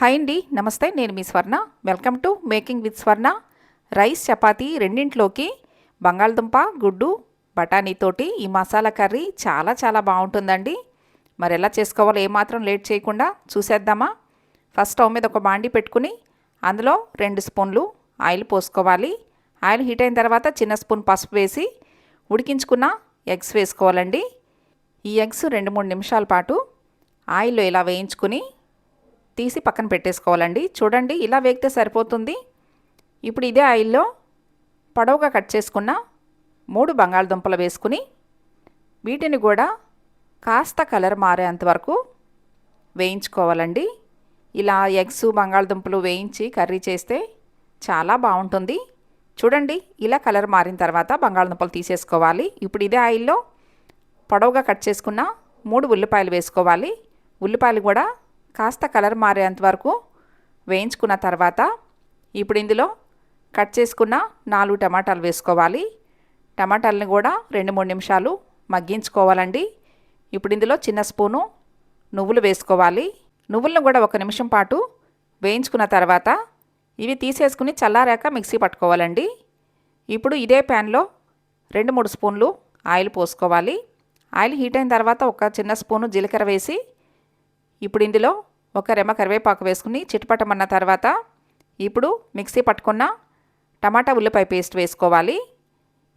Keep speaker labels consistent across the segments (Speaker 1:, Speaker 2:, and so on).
Speaker 1: Hi అండి నమస్తే నేను మీ Swarna. Welcome to making with Swarna. Rice chapati రెండింటిలోకి బంగాళదుంప గుడ్డు బఠానీతోటి ఈ మసాలా కర్రీ చాలా చాలా బాగుంటుందండి. మరి ఎలా చేసుకోవాలో ఏమాత్రం లేట్ చేయకుండా చూసేద్దామా? ఫస్ట్ స్టవ్ మీద ఒక బాండి పెట్టుకుని అందులో రెండు స్పూన్లు ఆయిల్ పోసుకోవాలి. ఆయిల్ హీట్ అయిన తర్వాత చిన్న స్పూన్ పసుపు వేసి ఉడికించుకున్న ఎగ్స్ వేసుకోవాలండి. ఈ ఎగ్స్ రెండు మూడు నిమిషాల పాటు ఆయిల్లో ఇలా వేయించుకుని తీసి పక్కన పెట్టేసుకోవాలండి. చూడండి ఇలా వేగితే సరిపోతుంది. ఇప్పుడు ఇదే ఆయిల్లో పొడవుగా కట్ చేసుకున్న మూడు బంగాళదుంపలు వేసుకుని వీటిని కూడా కాస్త కలర్ మారేంత వరకు వేయించుకోవాలండి. ఇలా ఎగ్స్ బంగాళదుంపలు వేయించి కర్రీ చేస్తే చాలా బాగుంటుంది. చూడండి ఇలా కలర్ మారిన తర్వాత బంగాళదుంపలు తీసేసుకోవాలి. ఇప్పుడు ఇదే ఆయిల్లో పొడవుగా కట్ చేసుకున్న మూడు ఉల్లిపాయలు వేసుకోవాలి. ఉల్లిపాయలు కూడా కాస్త కలర్ మారేంత వరకు వేయించుకున్న తర్వాత ఇప్పుడు ఇందులో కట్ చేసుకున్న నాలుగు టమాటాలు వేసుకోవాలి. టమాటాలని కూడా రెండు మూడు నిమిషాలు మగ్గించుకోవాలండి. ఇప్పుడు ఇందులో చిన్న స్పూను నువ్వులు వేసుకోవాలి. నువ్వులను కూడా ఒక నిమిషం పాటు వేయించుకున్న తర్వాత ఇవి తీసేసుకుని చల్లారాక మిక్సీ పట్టుకోవాలండి. ఇప్పుడు ఇదే ప్యాన్లో రెండు మూడు స్పూన్లు ఆయిల్ పోసుకోవాలి. ఆయిల్ హీట్ అయిన తర్వాత ఒక చిన్న స్పూను జీలకర్ర వేసి ఇప్పుడు ఇందులో ఒక రెమ్మ కరివేపాకు వేసుకుని చిటపటమన్న తర్వాత ఇప్పుడు మిక్సీ పట్టుకున్న టమాటా ఉల్లిపాయ పేస్ట్ వేసుకోవాలి.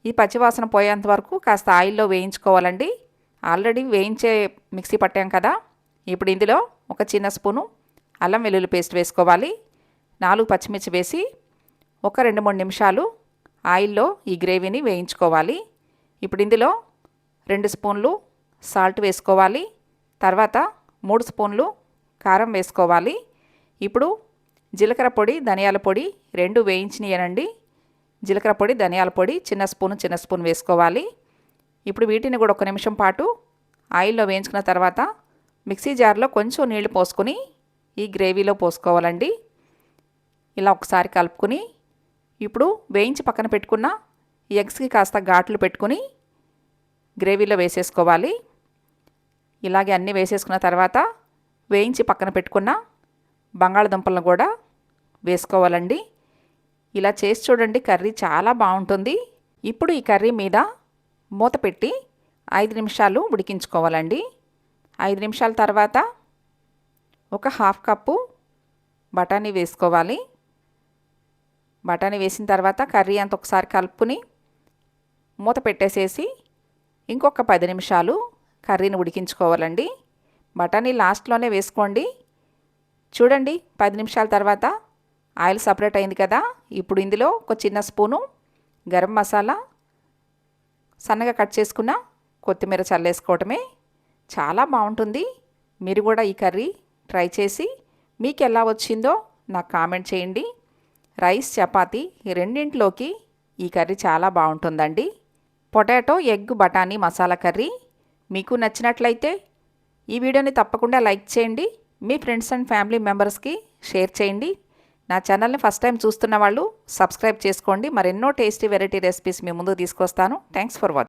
Speaker 1: ఈ పచ్చివాసన పోయేంత వరకు కాస్త ఆయిల్లో వేయించుకోవాలండి. ఆల్రెడీ వేయించే మిక్సీ పట్టాం కదా. ఇప్పుడు ఇందులో ఒక చిన్న స్పూను అల్లం వెల్లుల్లి పేస్ట్ వేసుకోవాలి. నాలుగు పచ్చిమిర్చి వేసి ఒక రెండు మూడు నిమిషాలు ఆయిల్లో ఈ గ్రేవీని వేయించుకోవాలి. ఇప్పుడు ఇందులో రెండు స్పూన్లు సాల్ట్ వేసుకోవాలి. తర్వాత మూడు స్పూన్లు కారం వేసుకోవాలి. ఇప్పుడు జీలకర్ర పొడి ధనియాల పొడి రెండు వేయించినయనండి. జీలకర్ర పొడి ధనియాల పొడి చిన్న స్పూన్ చిన్న స్పూన్ వేసుకోవాలి. ఇప్పుడు వీటిని కూడా ఒక నిమిషం పాటు ఆయిల్లో వేయించుకున్న తర్వాత మిక్సీ జార్లో కొంచెం నీళ్ళు పోసుకొని ఈ గ్రేవీలో పోసుకోవాలండి. ఇలా ఒకసారి కలుపుకొని ఇప్పుడు వేయించి పక్కన పెట్టుకున్న ఎగ్స్కి కాస్త ఘాట్లు పెట్టుకుని గ్రేవీలో వేసేసుకోవాలి. ఇలాగే అన్నీ వేసేసుకున్న తర్వాత వేయించి పక్కన పెట్టుకున్న బంగాళదుంపలను కూడా వేసుకోవాలండి. ఇలా చేసి చూడండి కర్రీ చాలా బాగుంటుంది. ఇప్పుడు ఈ కర్రీ మీద మూత పెట్టి ఐదు నిమిషాలు ఉడికించుకోవాలండి. ఐదు నిమిషాల తర్వాత ఒక హాఫ్ కప్పు బఠానీ వేసుకోవాలి. బఠానీ వేసిన తర్వాత కర్రీ అంత ఒకసారి కలుపుకుని మూత పెట్టేసేసి ఇంకొక పది నిమిషాలు కర్రీని ఉడికించుకోవాలండి. బఠానీ లాస్ట్లోనే వేసుకోండి. చూడండి పది నిమిషాల తర్వాత ఆయిల్ సపరేట్ అయింది కదా. ఇప్పుడు ఇందులో ఒక చిన్న స్పూను గరం మసాలా సన్నగా కట్ చేసుకున్న కొత్తిమీర చల్లేసుకోవటమే. చాలా బాగుంటుంది. మీరు కూడా ఈ కర్రీ ట్రై చేసి మీకు ఎలా వచ్చిందో నాకు కామెంట్ చేయండి. రైస్ చపాతి రెండింటిలోకి ఈ కర్రీ చాలా బాగుంటుందండి. పొటాటో ఎగ్ బఠానీ మసాలా కర్రీ మీకు నచ్చినట్లయితే ఈ వీడియోని తప్పకుండా లైక్ చేయండి మీ ఫ్రెండ్స్ అండ్ ఫ్యామిలీ మెంబర్స్కి షేర్ చేయండి. నా ఛానల్ని ఫస్ట్ టైం చూస్తున్న వాళ్ళు సబ్స్క్రైబ్ చేసుకోండి. మరెన్నో టేస్టీ వెరైటీ రెసిపీస్ మీ ముందు తీసుకొస్తాను. Thanks for watching